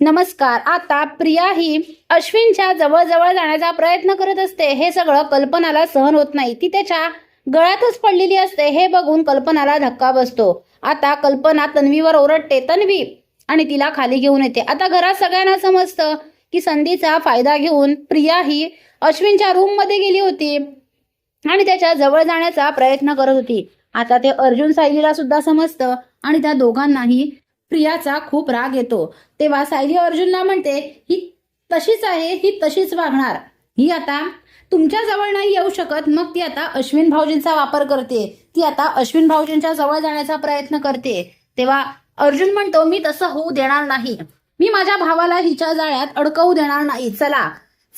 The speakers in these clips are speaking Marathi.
नमस्कार आता प्रिया ही अश्विनच्या जवळजवळ जाण्याचा प्रयत्न करत असते. हे सगळं कल्पनाला सहन होत नाही. ती त्याच्या गळ्यातच पडलेली असते. हे बघून कल्पनाला धक्का बसतो. आता कल्पना तन्वीवर ओरडते तन्वी! आणि तिला खाली घेऊन येते. आता घरात सगळ्यांना समजतं की संधीचा फायदा घेऊन प्रिया ही अश्विनच्या रूममध्ये गेली होती आणि त्याच्याजवळ जाण्याचा प्रयत्न करत होती. आता ते अर्जुन सायलीला सुद्धा समजतं आणि त्या दोघांनाही प्रियाचा खूप राग येतो. तेव्हा सायली अर्जुनला म्हणते ही तशीच आहे ही तशीच वागणार. ही आता तुमच्या जवळ नाही येऊ शकत मग ती आता अश्विन भाऊजींचा वापर करते. ती आता अश्विन भाऊजींच्या जवळ जाण्याचा प्रयत्न करते. तेव्हा अर्जुन म्हणतो मी तसं होऊ देणार नाही. मी माझ्या भावाला हिच्या जाळ्यात अडकवू देणार नाही. चला.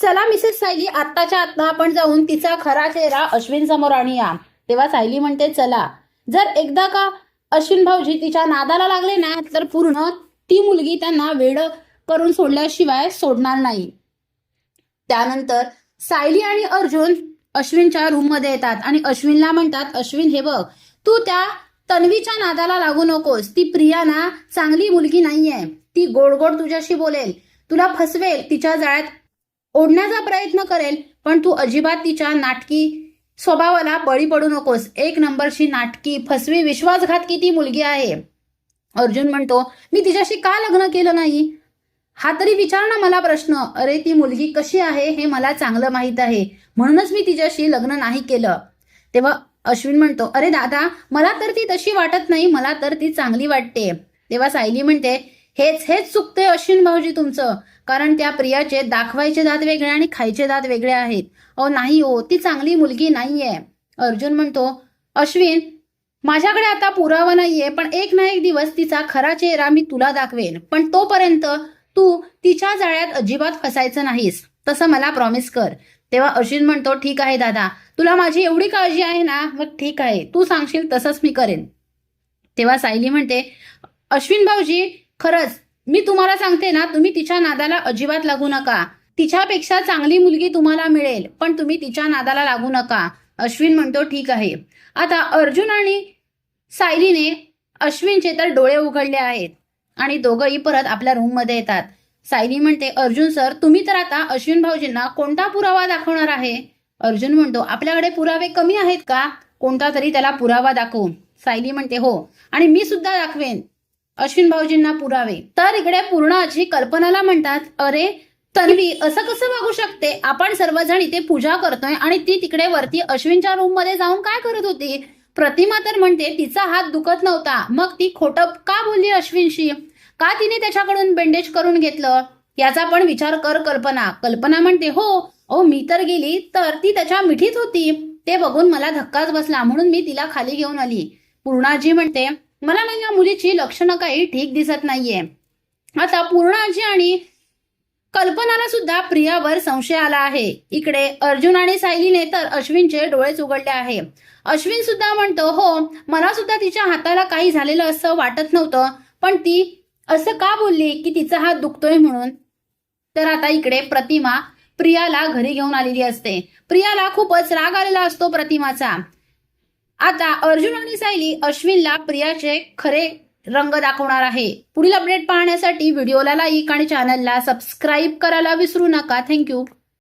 चला मिसेस सायली आत्ताच्या आत्ता आपण जाऊन तिचा खरा चेहरा अश्विन समोर आणूया. तेव्हा सायली म्हणते चला. जर एकदा का अश्विन भाऊजी तिच्या नादाला लागले ना तर पूर्ण ती मुलगी त्यांना वेड करून सोडल्याशिवाय सोडणार नाही. त्यानंतर सायली आणि अर्जुन अश्विनच्या रूममध्ये येतात आणि अश्विनला म्हणतात अश्विन हे बघ तू त्या तन्वीच्या नादाला लागू नकोस. ती प्रिया ना चांगली मुलगी नाहीये. ती गोड गोड तुझ्याशी बोलेल. तुला फसवेल तिच्या जाळ्यात ओढण्याचा प्रयत्न करेल पण तू अजिबात तिच्या नाटकी स्वभावाला बळी पडू नकोस. एक नंबरची नाटकी फसवी विश्वासघातकी ती मुलगी आहे? अर्जुन म्हणतो मी तिच्याशी का लग्न केलं नाही? हा तरी विचार ना मला प्रश्न. अरे ती मुलगी कशी आहे हे मला चांगलं माहीत आहे. म्हणूनच मी तिच्याशी लग्न नाही केलं. तेव्हा अश्विन म्हणतो अरे दादा मला तर ती तशी वाटत नाही. मला तर ती चांगली वाटते. तेव्हा सायली म्हणते हेच हेच चुकते अश्विन भाऊजी तुमचं. कारण त्या प्रियाचे दाखवायचे दात वेगळे आणि खायचे दात वेगळे आहेत. अहो नाही हो ती चांगली मुलगी नाहीये. अर्जुन म्हणतो अश्विन माझ्याकडे आता पुरावा नाहीये पण एक ना एक दिवस तिचा खरा चेहरा मी तुला दाखवेन. पण तोपर्यंत तू तिच्या जाळ्यात अजिबात फसायचं नाहीस. तसं मला प्रॉमिस कर. तेव्हा अश्विन म्हणतो ठीक आहे दादा तुला माझी एवढी काळजी आहे ना? मग ठीक आहे तू सांगशील तसंच मी करेन. तेव्हा सायली म्हणते अश्विन भाऊजी खरंच मी तुम्हाला सांगते ना तुम्ही तिच्या नादाला अजिबात लागू नका. तिच्यापेक्षा चांगली मुलगी तुम्हाला मिळेल पण तुम्ही तिच्या नादाला लागू नका. अश्विन म्हणतो ठीक आहे. आता अर्जुन आणि सायलीने अश्विनचे तर डोळे उघडले आहेत आणि दोघंही परत आपल्या रूममध्ये येतात. सायली म्हणते अर्जुन सर तुम्ही तर आता अश्विन भाऊजींना कोणता पुरावा दाखवणार आहे? अर्जुन म्हणतो आपल्याकडे पुरावे कमी आहेत का? कोणता तरी त्याला पुरावा दाखवू. सायली म्हणते हो. आणि मी सुद्धा दाखवेन. अश्विन भाऊजींना पुरावे. तर इकडे पूर्ण आजी कल्पनाला म्हणतात अरे तन्वी असं कसं वागू शकते? आपण सर्वजण इथे पूजा करतोय आणि ती तिकडे वरती अश्विनच्या रूममध्ये जाऊन काय करत होती? प्रतिमा तर म्हणते तिचा हात दुखत नव्हता. मग ती खोटं का बोलली अश्विनशी? का तिने त्याच्याकडून बेंडेज करून घेतलं? याचा पण विचार कर कल्पना. कल्पना म्हणते हो ओ मी तर गेली तर ती त्याच्या मिठीत होती. ते बघून मला धक्काच बसला म्हणून मी तिला खाली घेऊन आली. पूर्णाजी म्हणते मला ना या मुलीची लक्षणं काही ठीक दिसत नाहीये. आता पूर्णाजी आणि कल्पनाला सुद्धा प्रियावर संशय आला आहे. इकडे अर्जुन आणि सायलीने तर अश्विनचे डोळेच उघडले आहे. अश्विन सुद्धा म्हणतो हो मला सुद्धा तिच्या हाताला काही झालेलं असं वाटत नव्हतं पण ती असं का बोलली की तिचा हात दुखतोय म्हणून? तर आता इकडे प्रतिमा प्रियाला घरी घेऊन आलेली असते. प्रियाला खूपच राग आलेला असतो प्रतिमाचा. आता अर्जुन आणि सायली अश्विनला प्रियाचे खरे रंग दाखवणार आहे. पुढील अपडेट पाहण्यासाठी व्हिडिओला लाईक आणि चॅनलला सबस्क्राईब करायला विसरू नका. थँक्यू